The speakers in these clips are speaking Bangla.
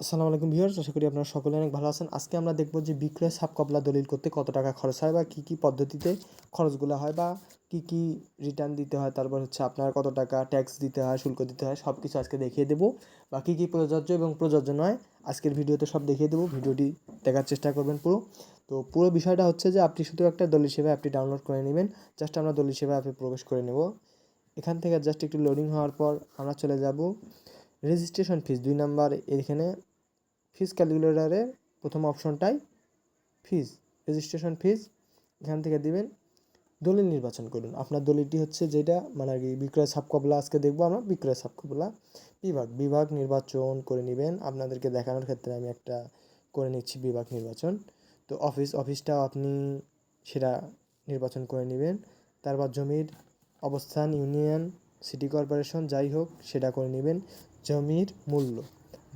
আসসালামু আলাইকুম ভিউয়ার্স, আশা করি আপনারা সকলে অনেক ভালো আছেন। আজকে আমরা দেখব যে বিক্রয় সাব কবলা দলিল করতে কত টাকা খরচ হয় বা কী কী পদ্ধতিতে খরচগুলো হয় বা কী কী রিটার্ন দিতে হয়। তারপর হচ্ছে আপনার কত টাকা ট্যাক্স দিতে হয়, শুল্ক দিতে হয় সব কিছু আজকে দেখিয়ে দেবো। বা কী কী প্রযোজ্য এবং প্রযোজ্য নয়, আজকের ভিডিওতে সব দেখিয়ে দেবো। ভিডিওটি দেখার চেষ্টা করবেন পুরো। তো পুরো বিষয়টা হচ্ছে যে আপনি শুধু একটা দলিল সেবা অ্যাপটি ডাউনলোড করে নেবেন। জাস্ট আমরা দলিল সেবা অ্যাপে প্রবেশ করে নেব। এখান থেকে জাস্ট একটু লোডিং হওয়ার পর আমরা চলে যাব। রেজিস্ট্রেশন ফিস দুই নাম্বার এখানে ফিস ক্যালকুলেটারের প্রথম অপশনটাই ফিস রেজিস্ট্রেশন ফিস এখান থেকে দিবেন, দলিল নির্বাচন করুন। আপনার দলিলটি হচ্ছে যেটা মানে কি, বিক্রয় সাবকবলা আজকে দেখব আমরা বিক্রয় সাবকবলা বিভাগ বিভাগ নির্বাচন করে নেবেন। আপনাদেরকে দেখানোর ক্ষেত্রে আমি একটা করে নিচ্ছি বিভাগ নির্বাচন। তো অফিস, অফিসটাও আপনি সেটা নির্বাচন করে নেবেন। তারপর জমির অবস্থান, ইউনিয়ন, সিটি কর্পোরেশন, যাই হোক, সেটা করে নেবেন। জমির মূল্য।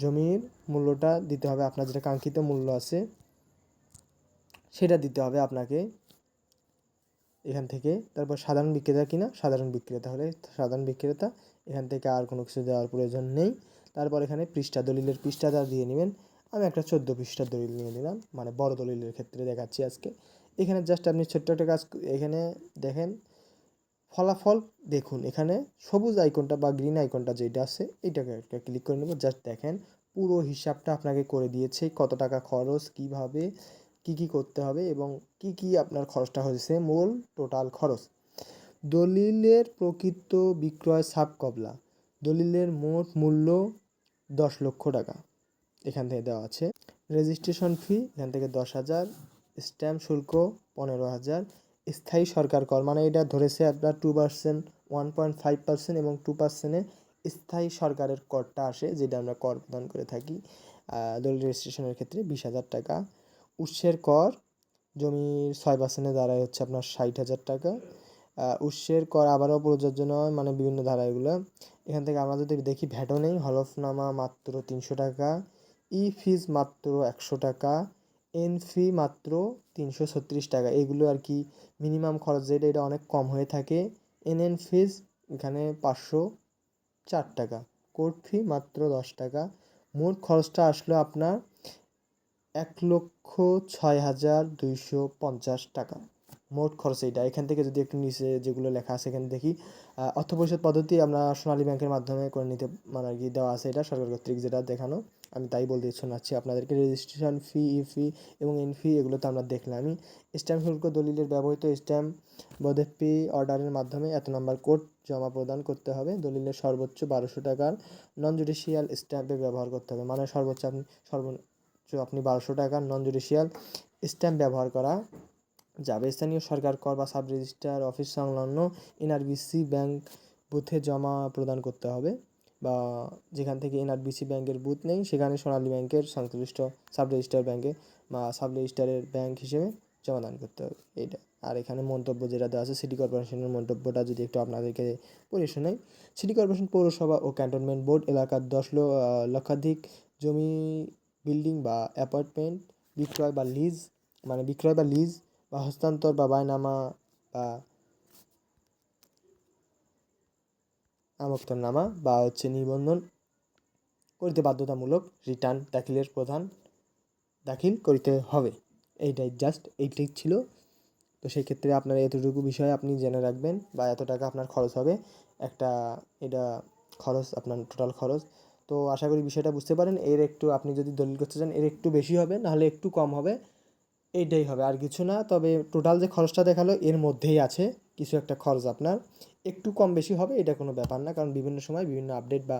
জমির মূল্যটা দিতে হবে, আপনার যেটা কাঙ্ক্ষিত মূল্য আছে, সেটা দিতে হবে আপনাকে এখান থেকে। তারপর সাধারণ বিক্রেতা কিনা? সাধারণ বিক্রেতা হলে সাধারণ বিক্রেতা, এখান থেকে আর কোনো কিছু দেওয়ার প্রয়োজন নেই। তারপর এখানে পৃষ্ঠা দলিলের পৃষ্ঠাটা দিয়ে নেবেন। আমি একটা চোদ্দ পৃষ্ঠার দলিল নিয়ে নিলাম মানে বড় দলিলের ক্ষেত্রে দেখাচ্ছি আজকে। এখানে জাস্ট আপনি ছোট্ট একটা কাজ, এখানে দেখেন ফলাফল দেখুন, এখানে সবুজ আইকনটা বা গ্রিন আইকনটা যেটা আছে এইটাকে একটা ক্লিক করে নেব। জাস্ট দেখেন, পুরো হিসাবটা আপনাকে করে দিয়েছে, কত টাকা খরচ, কীভাবে, কি কি করতে হবে এবং কি কি আপনার খরচটা হয়েছে, মূল টোটাল খরচ। দলিলের প্রকৃত বিক্রয় সাব কবলা দলিলের মোট মূল্য দশ লক্ষ টাকা। এখান থেকে দেওয়া আছে। রেজিস্ট্রেশন ফি এখান থেকে দশ হাজার। স্ট্যাম্প শুল্ক, পনেরো হাজার। স্থায়ী সরকার কর মানে এটা ধরেছে আপনার two percent one point five percent এবং টু পার্সেন্টে স্থায়ী সরকারের করটা আসে, যেটা আমরা কর প্রদান করে থাকি দলিল রেজিস্ট্রেশনের ক্ষেত্রে বিশ হাজার টাকা। উৎসের কর, জমির ছয় পার্সেন্টে দাঁড়ায় হচ্ছে আপনার ষাট হাজার টাকা। উৎসের কর আবারও প্রযোজ্য নয় মানে বিভিন্ন ধারা এগুলো। এখান থেকে আমরা যদি দেখি ভ্যাটও নেই, হলফনামা মাত্র তিনশো টাকা ই ফিজ মাত্র একশো টাকা এন ফি মাত্র তিনশো ছত্রিশ টাকা। এগুলো আর কি মিনিমাম খরচ, যেটা এটা অনেক কম হয়ে থাকে। এন এন ফিজ এখানে পাঁচশো চার টাকা। কোর্ট ফি মাত্র দশ টাকা। মোট খরচটা আসলো আপনার এক লক্ষ ছয় হাজার দুইশো পঞ্চাশ টাকা। মোট খরচ এইটা। এখান থেকে যদি একটু নিচে যেগুলো লেখা আছে এখানে দেখি অর্থ পরিশোধ পদ্ধতি আমরা সোনালী ব্যাংকের মাধ্যমে করে নিতে মানে আর কি দেওয়া আছে এটা, সরকার কর্তৃক যেটা দেখানো। আমি তাই বলতে শোনাচ্ছি আপনাদেরকে রেজিস্ট্রেশন ফি ই ফি এবং এন ফি এগুলো তো আমরা দেখলামই। স্ট্যাম্প শুল্ক দলিলের ব্যবহৃত স্ট্যাম্প বদেপি অর্ডারের মাধ্যমে এত নম্বর কোড জমা প্রদান করতে হবে। দলিলের সর্বোচ্চ বারোশো টাকার নন জুডিশিয়াল স্ট্যাম্পে ব্যবহার করতে হবে। মানে সর্বোচ্চ আপনি সর্বোচ্চ আপনি বারোশো টাকার নন জুডিশিয়াল স্ট্যাম্প ব্যবহার করা যাবে। স্থানীয় সরকার কর বা সাব রেজিস্ট্রার অফিস সংলগ্ন এনআরবিসি ব্যাংক বুথে জমা প্রদান করতে হবে বা যেখান থেকে এনআরবিসি ব্যাংকের বুথ নেই, সেখানে সোনালী ব্যাংকের সংশ্লিষ্ট সাব রেজিস্টার ব্যাংকে বা সাব রেজিস্টারের ব্যাংক হিসেবে জমাদান করতে হবে। এইটা। আর এখানে মন্তব্য যেটা দেওয়া আছে, সিটি কর্পোরেশনের মন্তব্যটা যদি একটু আপনাদেরকে পড়ে শোনাই। সিটি কর্পোরেশন পৌরসভা ও ক্যান্টনমেন্ট বোর্ড এলাকার দশ লক্ষাধিক জমি, বিল্ডিং বা অ্যাপার্টমেন্ট বিক্রয় বা লিজ মানে বিক্রয় বা লিজ বা হস্তান্তর বা বায়নামা বা নামা বা হচ্ছে নিবন্ধন করিতে বাধ্যতামূলক রিটার্ন দাখিলের প্রধান দাখিল করিতে হবে। এইটাই জাস্ট এইটাই ছিল। তো সেই ক্ষেত্রে আপনার এতটুকু বিষয় আপনি জেনে রাখবেন বা এত টাকা আপনার খরচ হবে। একটা এটা খরচ, আপনার টোটাল খরচ। তো আশা করি বিষয়টা বুঝতে পারেন। এর একটু আপনি যদি দলিল করতে চান, এর একটু বেশি হবে, নাহলে একটু কম হবে। এইটাই হবে, আর কিছু না। তবে টোটাল যে খরচটা দেখাল, এর মধ্যেই আছে কিছু একটা খরচ আপনার। একটু কম বেশি হবে, এটা কোনো ব্যাপার না। কারণ বিভিন্ন সময় বিভিন্ন আপডেট বা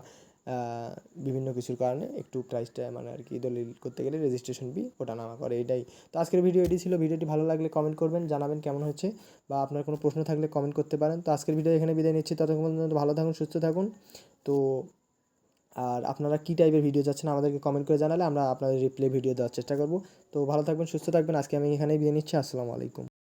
বিভিন্ন কিছুর কারণে একটু প্রাইসটা মানে আর কি দলিল করতে গেলে রেজিস্ট্রেশন ফি ওটা নামা করে এটাই তো আজকের ভিডিও এটি ছিল। ভিডিওটি ভালো লাগলে কমেন্ট করবেন, জানাবেন কেমন হচ্ছে বা আপনার কোনো প্রশ্ন থাকলে কমেন্ট করতে পারেন। তো আজকের ভিডিও এখানে বিদায় নিচ্ছি। ততক্ষণ পর্যন্ত ভালো থাকুন, সুস্থ থাকুন। তো আর আপনারা কী টাইপের ভিডিও যাচ্ছেন আমাদেরকে কমেন্ট করে জানালে আমরা আপনাদের রিপ্লে ভিডিও দেওয়ার চেষ্টা করব। তো ভালো থাকবেন, সুস্থ থাকবেন। আজকে আমি এখানেই বিয়ে নিচ্ছি। আসসালামু আলাইকুম।